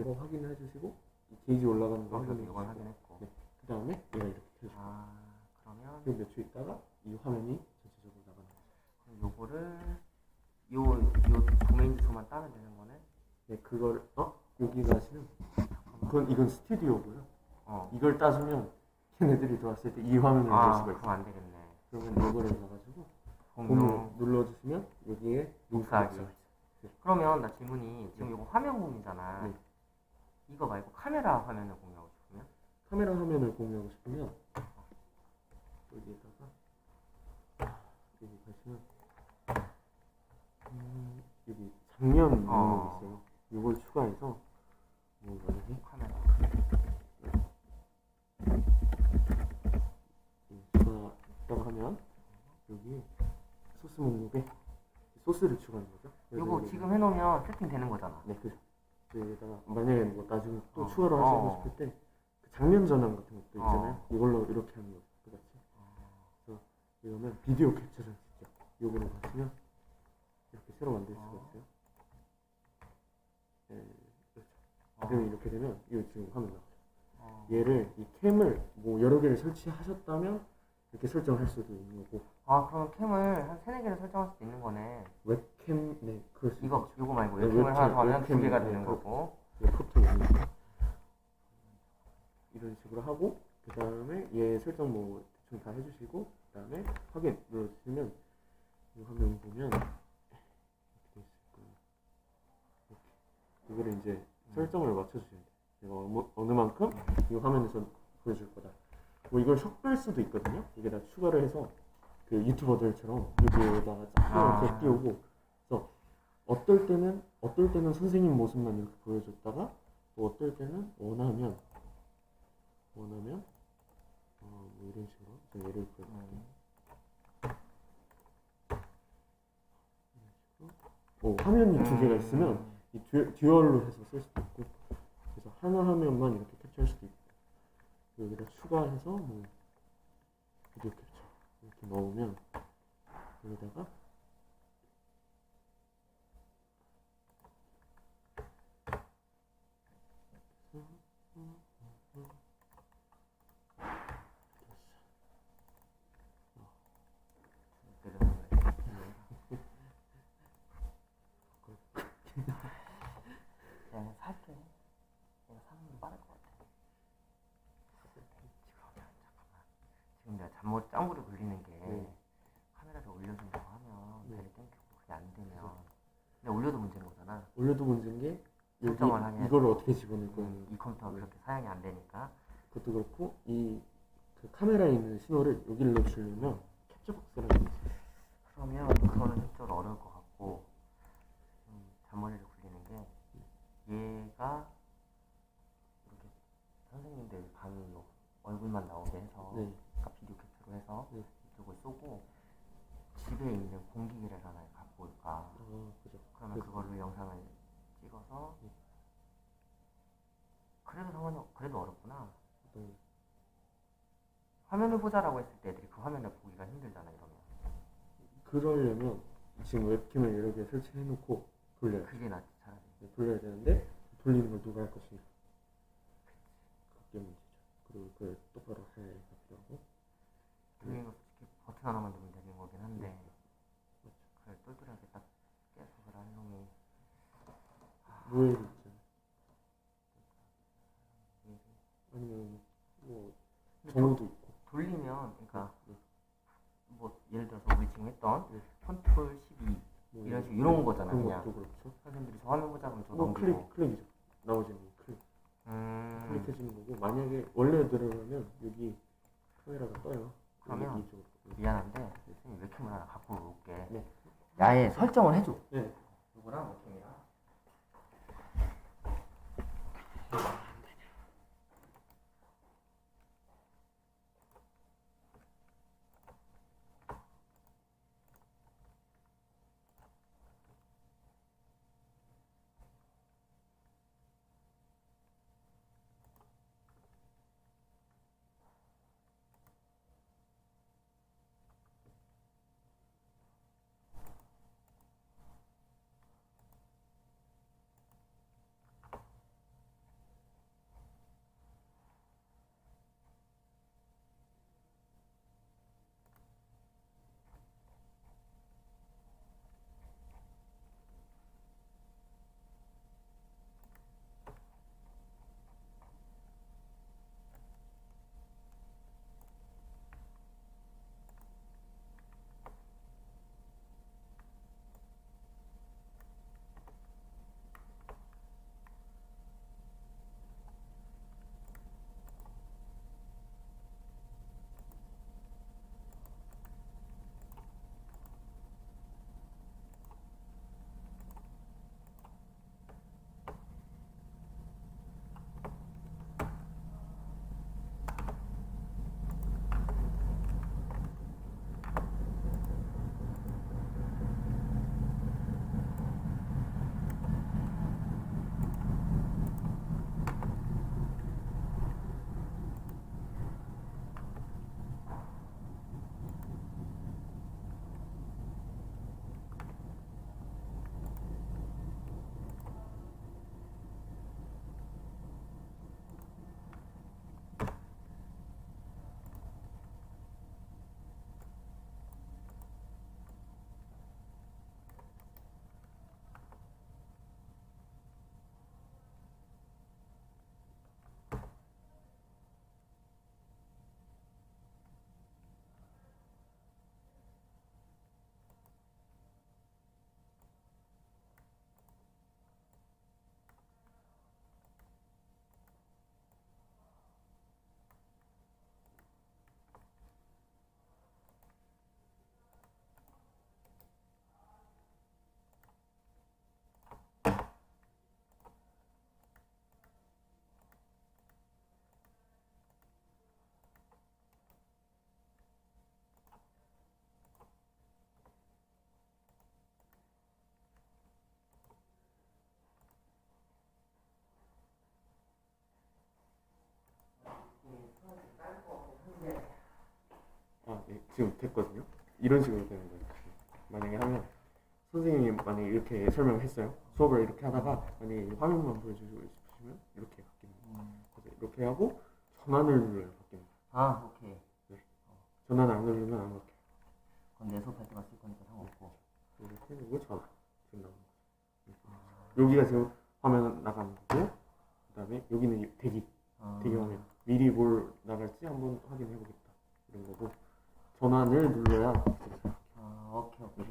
이거 확인해 주시고 이 게이지 올라가는 거 어, 확인해 이건 주시고 확인했고. 네. 그 다음에 얘가 이렇게 켜져 아, 그러면 그리고 몇초 있다가 이 화면이 전체적으로 나가는 거죠 그럼 요거를 요, 요 도메인 주소만 따면 되는 거네? 네 그걸 어? 여기 가시면 그건 이건 스튜디오고요 어. 이걸 따주면 걔네들이 들어왔을 때 이 화면을 볼 아, 수가 있어요 안 되겠네. 그러면 이거를 가가지고 공유. 눌러주시면 여기에 링크가 복사하기. 있어요 그러면 나 질문이 지금 요거 화면 공유잖아. 네. 이거 말고 카메라 화면을 공유하고 싶으면? 카메라 화면을 공유하고 싶으면 여기에다가 여기 가시면 음, 여기 장면 목록이 어. 있어요. 이걸 추가해서 뭐 만약에 카메라. 이 추가했다고 하면 여기 소스 목록에 소스를 추가하는 거죠. 요거 여기- 지금 해놓으면 세팅 되는 거잖아. 네 그죠. 여기다가 만약에 뭐 나중에 또 어. 추가를 어. 하시고 싶을 때그 장면 전환 같은 것도 어. 있잖아요. 이걸로 이렇게 하는 거죠. 똑같이. 그래서 이거는 비디오 캡처 장치죠. 요거로 가시면 이렇게 새로 만들 수가 어. 있어요. 네, 그렇죠. 어. 그러면 이렇게 되면 이거 지금 화면 나오죠. 어. 얘를 이 캠을 뭐 여러 개를 설치하셨다면 이렇게 설정할 수도 있는 거고 아, 그러면 캠을 한 세네 개를 설정할 수도 있는 거네. 웹캠 네 그럴 수 이거. 요거 말고 네, 웹캠을 웹캠, 하나 더 하면 두 웹캠, 개가 네, 되는 그렇죠. 거고. 이 포토 이런 식으로 하고 그 다음에 얘 설정 뭐 대충 다 해주시고 그 다음에 확인 눌러주시면 이 화면 보면 이렇게 돼 있을 거예요. 이렇게 이거를 이제 설정을 맞춰주셔야 돼요. 내가 어느, 어느 만큼 이 화면에서 보여줄 거다. 뭐 이걸 섞을 수도 있거든요. 여기다 추가를 해서 그 유튜버들처럼 여기에다가 쫙 이렇게 아. 띄우고 그래서 어떨 때는 어떨 때는 선생님 모습만 이렇게 보여줬다가 또 어떨 때는 원하면 원하면 어, 뭐 이런 식으로 제가 예를 보여드릴게요. 음. 오, 화면이 두 개가 있으면 음. 이 듀, 듀얼로 해서 쓸 수도 있고 그래서 하나 화면만 이렇게 캡처할 수도 있고 여기다 추가해서 뭐 캡처 이렇게 넣으면 여기다가 내려놓는 거야. 내가 살게. 내가 사는 게 빠를 것 같아. 그러면 잠깐만. 지금 내가 잠못 짱구리 굴리는 게 네. 카메라를 올려준다고 하면 네. 배를 땡기고 그게 안 되면 근데 올려도 문제인 올려도 문제인 게 여기 설정을 하냐. 이걸 어떻게 집어넣을 거냐는 이 컴퓨터가 네. 그렇게 사양이 안 되니까. 그것도 그렇고 이 그 카메라에 있는 신호를 여기로 넣으려면 캡처 박스라는 게 있어요. 그러면 그거는 현적으로 어려울 것 같고 음, 잔머리를 굴리는 게 얘가 이렇게 선생님들 방으로 얼굴만 나오게 해서 네. 아까 비디오 캡처로 해서 네. 이쪽을 쏘고 집에 있는 공기계를 하나 갖고 올까 아, 그죠. 그러면 그래서- 그걸로 영상을 찍어서 네. 그래도 없- 그래도 어렵구나 네. 화면을 보자라고 했을 때 애들이 그 화면을 보기가 힘들잖아 이러면 그러려면 지금 웹캠을 여러 개 설치해 놓고 돌려요. 그게 낫지 차라리 네, 돌려야 되는데 돌리는 걸 누가 할 것인가? 그게 문제죠. 그리고 그걸 똑바로 해야 필요하고. 돌리는 거 솔직히 버튼 하나만 누르면 되는 거긴 한데 네. 그걸 똘똘하게 딱 깨서 그할 놈이 모엘 있잖아요. 아니면 뭐 정우도 있고. 돌리면 그러니까 네. 뭐 예를 들어서 우리 지금 했던 네. 컨트롤 12뭐 이런 식으로 이런 거잖아, 그런 그냥. 것도 그렇죠. 선생님들이 저 화면 보자 그러면 저 뭐 넘기고 클릭 지금 됐거든요. 이런 식으로 되는 거예요. 만약에 하면 선생님이 만약에 이렇게 설명했어요. 수업을 이렇게 하다가 만약에 이 화면만 보여주고 싶으시면 이렇게 거예요. 음. 그래서 이렇게 하고 전환을 바뀌는 거예요. 아 오케이. 전환을 안 누르면 안 바뀌어요. 그럼 내 수업할 때만 쓸 거니까 상관없고. 이렇게 누르고 전환 지금 나오는 거죠. 여기가 지금 화면 나가는 거고 그다음에 여기는 이 대기 아, 대기 화면 미리 뭘 나갈지 한번 확인해 보겠다 이런 거고 전환을 눌러야. 아 오케이 오케이.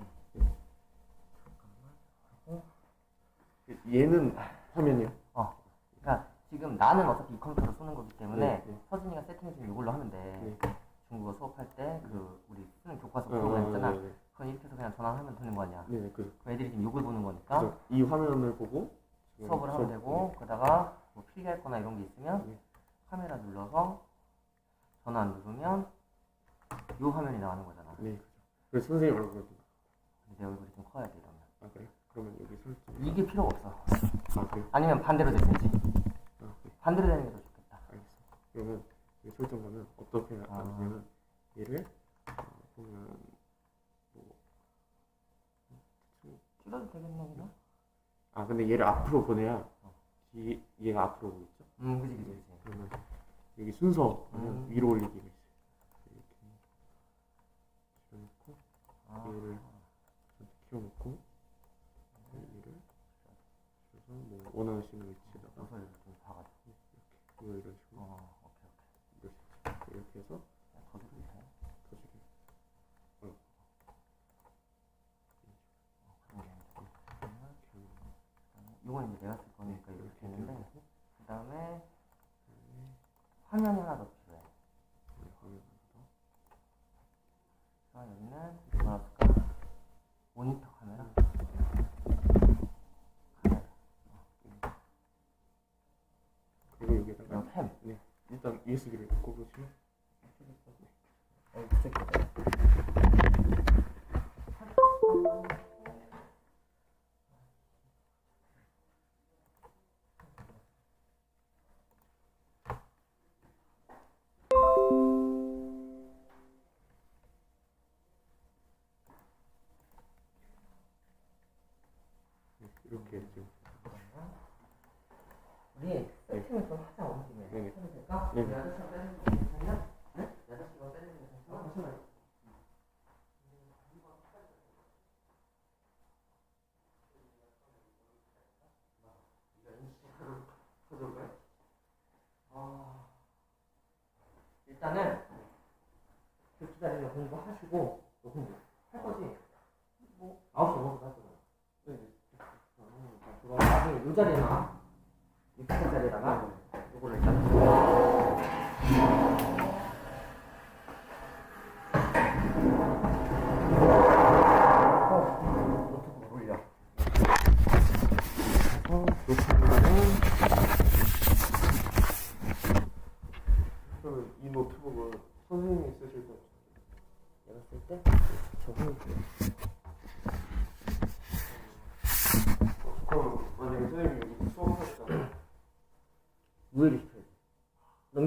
얘는 화면이요. 어. 그러니까 지금 나는 어차피 이 컴퓨터로 쓰는 거기 때문에 네, 네. 서진이가 세팅해주면 이걸로 하면 돼. 네. 중국어 수업할 때 그 우리 쓰는 교과서 어, 프로그램 있잖아. 네, 네. 그건 이렇게 해서 그냥 전환하면 되는 거 아니야. 네, 네, 그 애들이 지금 욕을 보는 거니까 그래서 이 화면을 보고 지금 수업을 하면 수업- 되고 그러다가 뭐 필기할 거나 이런 게 있으면 네. 카메라 눌러서 전환 누르면 이 화면이 나가는 거잖아. 네, 그죠. 그래서 선생님 근데 내 얼굴이 좀 커야 돼 이러면. 아 그래? 그러면 여기 설정. 이게 필요가 없어. 아 그래? 아니면 반대로 됐든지. 아 그래. 반대로 되는 게 더 좋겠다. 알겠어. 그러면 여기 설정 가면 어떻게 아. 하냐면 얘를 어, 보면 뭐 줄여도 되겠네 이거? 아 근데 얘를 앞으로 보내야 어. 이, 얘가 앞으로 보겠죠? 음 그지 그지 그지. 그러면 여기 순서 하면 음. 위로 올리기가 있어요. 이렇게 줄여놓고 아, 얘를 키워놓고 얘를 그래서 뭐 원하시는 위치에다가 요소를 좀 봐가지고. 이거 이런 식으로 어 오케이 오케이. 이렇게, 이렇게 해서 어, 그런 게 아니라. 그러면 이건 이제 내가 쓸 거니까 이렇게 되는데 그 다음에 화면이 하나 더 필요해. 자 여기는 뭐라 쓸까? 모니터 카메라. 카메라. 그리고 여기다가 이거 캠. 네 일단 USB를 어, 이 새끼. 네, 이렇게 지금 우리 팀에서 하자 옮기면 네. 해도 될까? 네. 여덟 시간 빼는 거 괜찮나? 네? 여덟 시간 빼는 거 괜찮아? 어, 잠시만요. 아, 일단은 그 교수 자리를 공부하시고 또 공부 할 거지? 뭐 아홉 시 넘어서 할 거잖아. 네. 네. 어, 그럼 나중에 이 자리나 6cm짜리에다가 요거를 일단 이 노트북은 선생님이 쓰실 거예요.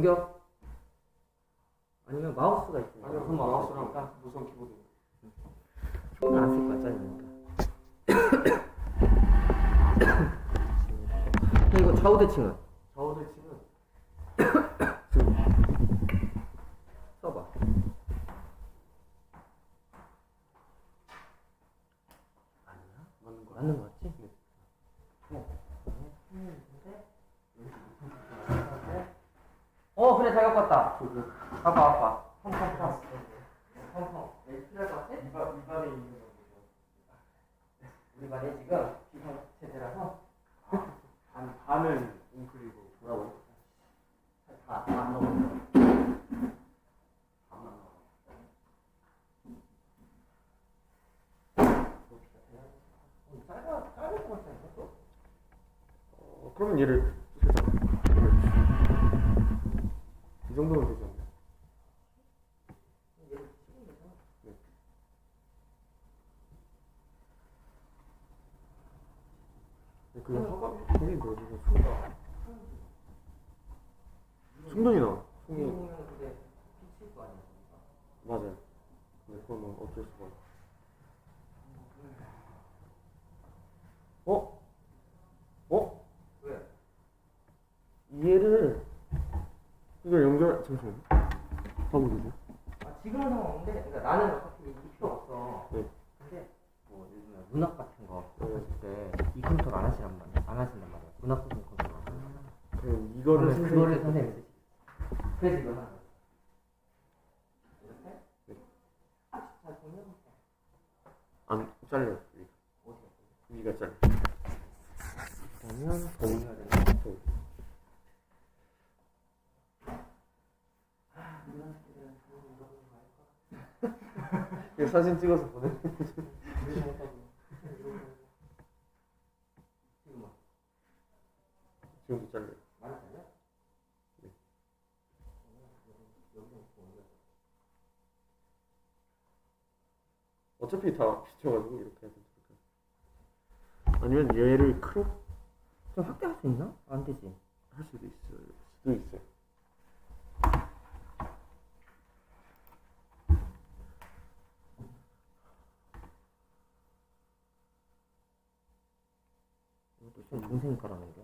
넘겨. 아니면 마우스가 있으니까. 아니면 그럼 마우스랑 무선 키보드 손은 안쓸. 근데 이거 좌우 대칭은? 좌우 대칭은 써봐. 아니야? 맞는 거 맞는 거 같지? 네. 어 그래 잘 갖고 왔다. 그 봐봐 봐봐. 펑펑 펑 펑펑 왜 필요할 것 같아? 입안 입안에 있는 거 우리 반에 지금 기상 체제라서 반 반은 웅크리고 뭐라고? 다안 넣어 다안 넣어 짧아 짧을 것 같다니까 또? 어, 그러면 얘를 살짝 얘를 이 정도면 되지 않나요? 얘를 치면 되잖아 네, 그 화각 거기 뭐지? 충전 충전이 나와. 충전이 보면 근데 비칠 거 아니야 맞아요. 근데 그거는 어쩔 수가 없어. 어? 어? 왜? 얘를 이걸 연결 잠시만요. 봐보세요. 아, 지금은 상관없는데, 그러니까 나는 어차피 이 필요 없어. 네. 근데 뭐 예를 들면 문학 같은 거 네. 하실 때이 컨트롤 안 하시란 말이야. 안 하신단 말이야. 문학 컨트롤 안 하시는 그럼 이거를 그거를 선생님이- 선생님이 쓰시 그래서 이걸 하는 거야. 이렇게? 네. 잘 보면 안 잘려. 위가. 어디야? 위가 잘려. 그러면 더 해야 되나? 더. 이거 사진 찍어서 보내. 지금 지금도 잘려. 어차피 다 비춰가지고 이렇게 해도 될까? 아니면 얘를 크롭 좀 확대할 수 있나? 안 되지. 할 수도 있어요. 수도 있어요. 지금 동생이 깔아놓은 게.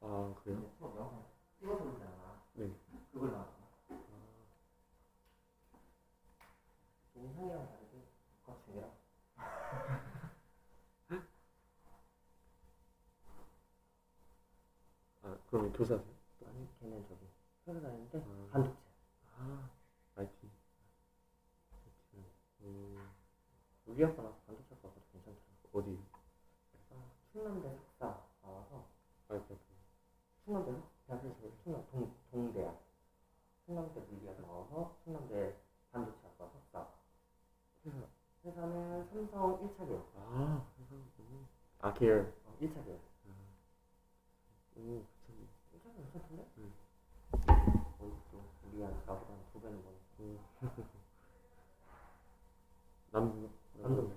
아 그래요? 보잖아. 네. 그걸 나왔어. 동상이랑 다르게 국가 중이라. 아 그러면 교사세요? 아니 걔는 저기 회사 다니는데 아. 반도체. 아 IT. 음 우리 학과 가서 괜찮더라. 어디? 아, 충남대 석사 나와서 아 그. 충남대 대학에서 충남 동 동대야. 충남대 물리학 나와서 충남대 반도체 학과 석사. 회사. 회사는 삼성 1차 기업. 아 회사구나. 아 계열. 어, 1차 기업. 오 괜찮네. 1차 기업 괜찮던데? 응. 월급도 우리가 나보다 두 배는 뭐. 남 남도.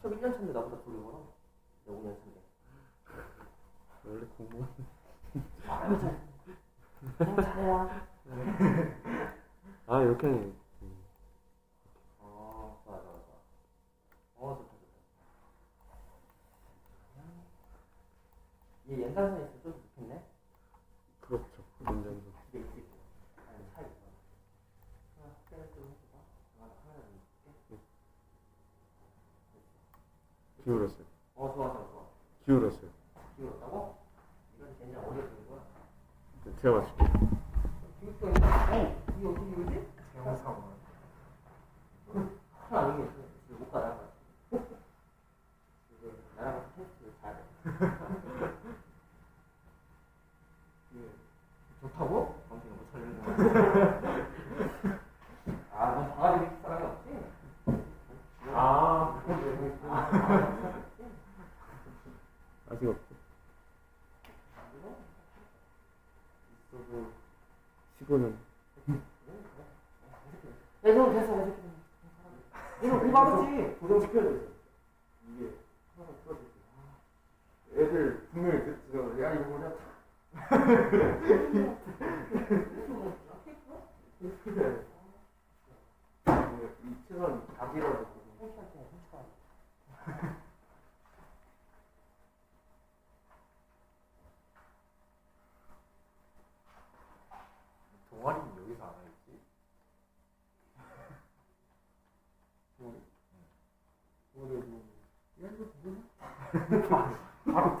취업 1년 차인데 나보다 둘이. 내가 5년 차인데. 원래 공무원. 아 이렇게 하니. 음. 어, 좋아, 좋아, 좋아. 어, 좋다, 좋다. 얘 연장선에 있으면 좀 좋겠네? 그렇죠. 연장선. 이게 있지. 아니, 차 있어. 하나, 확대를 좀 해줘봐. 하나, 카메라 좀 줄게. 기울었어요. 어, 좋아, 좋아, 좋아. 기울었어요. 기울었다고? 이건 젠장 어디에 두는 거야? 네, 제가 맞출게요. 어, 이게 어떻게 못 나랑 테스트를 잘 해. 이게 좋다고? 당신이 못 살리는. 아, 넌빅 사람이 없지? 아. 아, 아직 없고. 이거? 그리고 15는. 야, 이거 됐어, 됐어. 이거 공부하겠지? 고정시켜야 돼. 이게 애들 분명히 듣죠 야 이거 뭐냐? 이 최선 답이라도 홈쇼핑에 훔쳐가. 동아리는 여기서 안 하겠지 오늘 뭐 야 이거 뭐냐 바로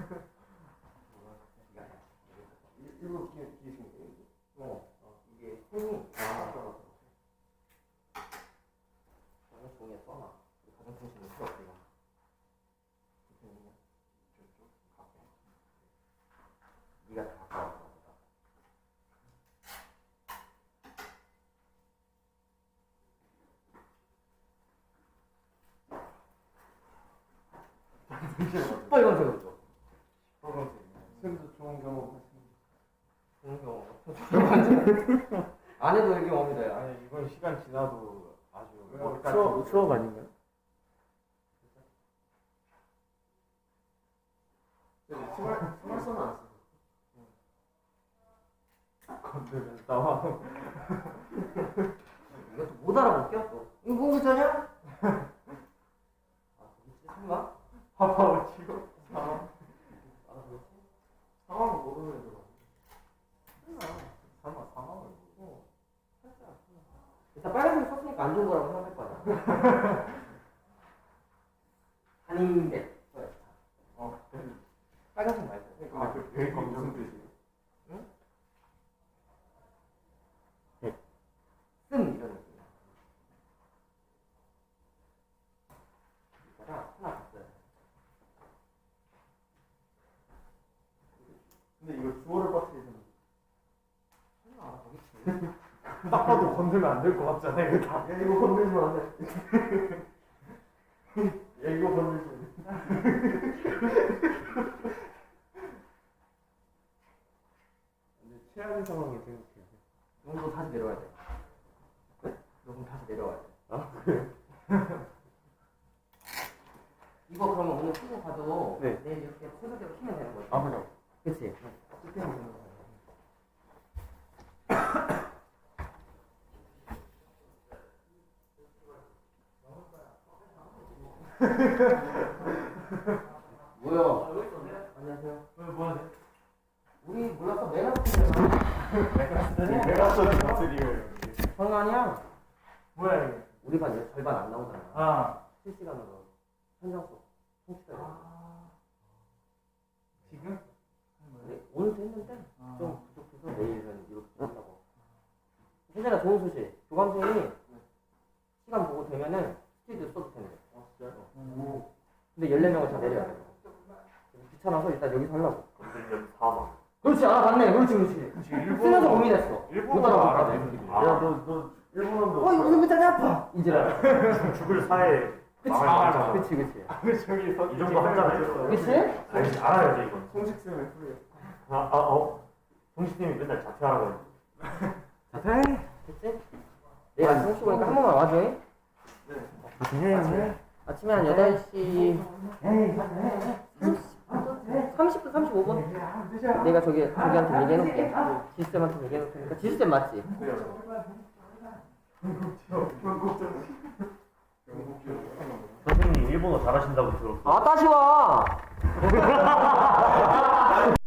뭐라 장치 하나 일부러 기계 기계 신 거예요 이거? 어, 어, 이게 손이 아, 떨어져. 나는 종이에 써놔. 우리 가정통신은 필요 없어, 이거. 대표님은 저쪽 가게. 네가 다 가까워, 보다. 빨간색으로 줘. 빨간색 쌤도 좋은 경험 하시는 좋은 경험. 완전 안 해도 이게 옵니다. 아니 이건 시간 지나도 아주 추억, 추억 아닌가요? 스물 스물 선 안. 건드면 나와. 이것도 못 알아볼게요 또. 이거 뭔 글자냐? 아, 그렇지. 설마? 파파고 치고 상황. 상황 모르는 애들. 설마 상황을 모르고. 일단 좋은 거라고 생각할 거야. 한인대. 어. 빨간색 말고. 아그 별거 무슨 뜻이야? 씀 이런 느낌. 이거랑 하나 봤어요. 근데 이거 주어를 빠뜨리는. 설마 알아보겠지. 딱 봐도 건들면 안 될 것 같잖아 이거 다. 야 이거 건들면 안 돼. 야 이거 건들면. 근데 최악의 상황을 생각해요. 너 다시 내려와야 돼. 네? 너 그럼 다시 내려와야 돼. 아, 그래요? 이거 그러면 오늘 풀고 가도 네. 내일 이렇게 순서대로 키면 되는 거지. 아, 그죠. 그치? 이렇게 하면 되는 거야. 뭐야? 안녕하세요. 뭐? 우리 몰라서 메가스터잖아. 내가 써준 목소리예요. 장난이야? 뭐야 이게? 우리 반 이제 절반 안 나오잖아. 아 실시간으로 현장 속 청취자 여러분. 지금? 네, 오늘도 했는데 아. 좀 부족해서 내일은 이렇게 한다고. 세진아 좋은 소식. 조감생이 시간 보고 되면은 스튜디오 써도 된대. 아. 근데 14명을 다 내려야 돼. 귀찮아서 일단 여기서 하려고. 그렇지, 알아봤네. 그렇지, 그렇지. 쓰면서 고민했어. 일본어 알아. 봐. 아. 야, 너, 너 일본어도. 어, 이거 왜 짜리 아파? 이제라. 죽을 사회. 그치, 망할 아. 그치, 그치. 그 저기 서. 이 정도 하잖아요. 그치? 아니, 알아야지, 이건. 쓰면 풀려. 아, 아, 어? 정식님이 맨날 자퇴하라고 했는데. 자퇴. 그치? 혹시 보니까 한 번만 와줘. 네. 아침에, 아침에 한 8시. 30분, 35분? 내가 저기, 저기한테 얘기해놓을게. 지수쌤한테 얘기해놓을 테니까. 지수쌤 맞지? 선생님 일본어 잘하신다고 들었어. 아, 다시 와!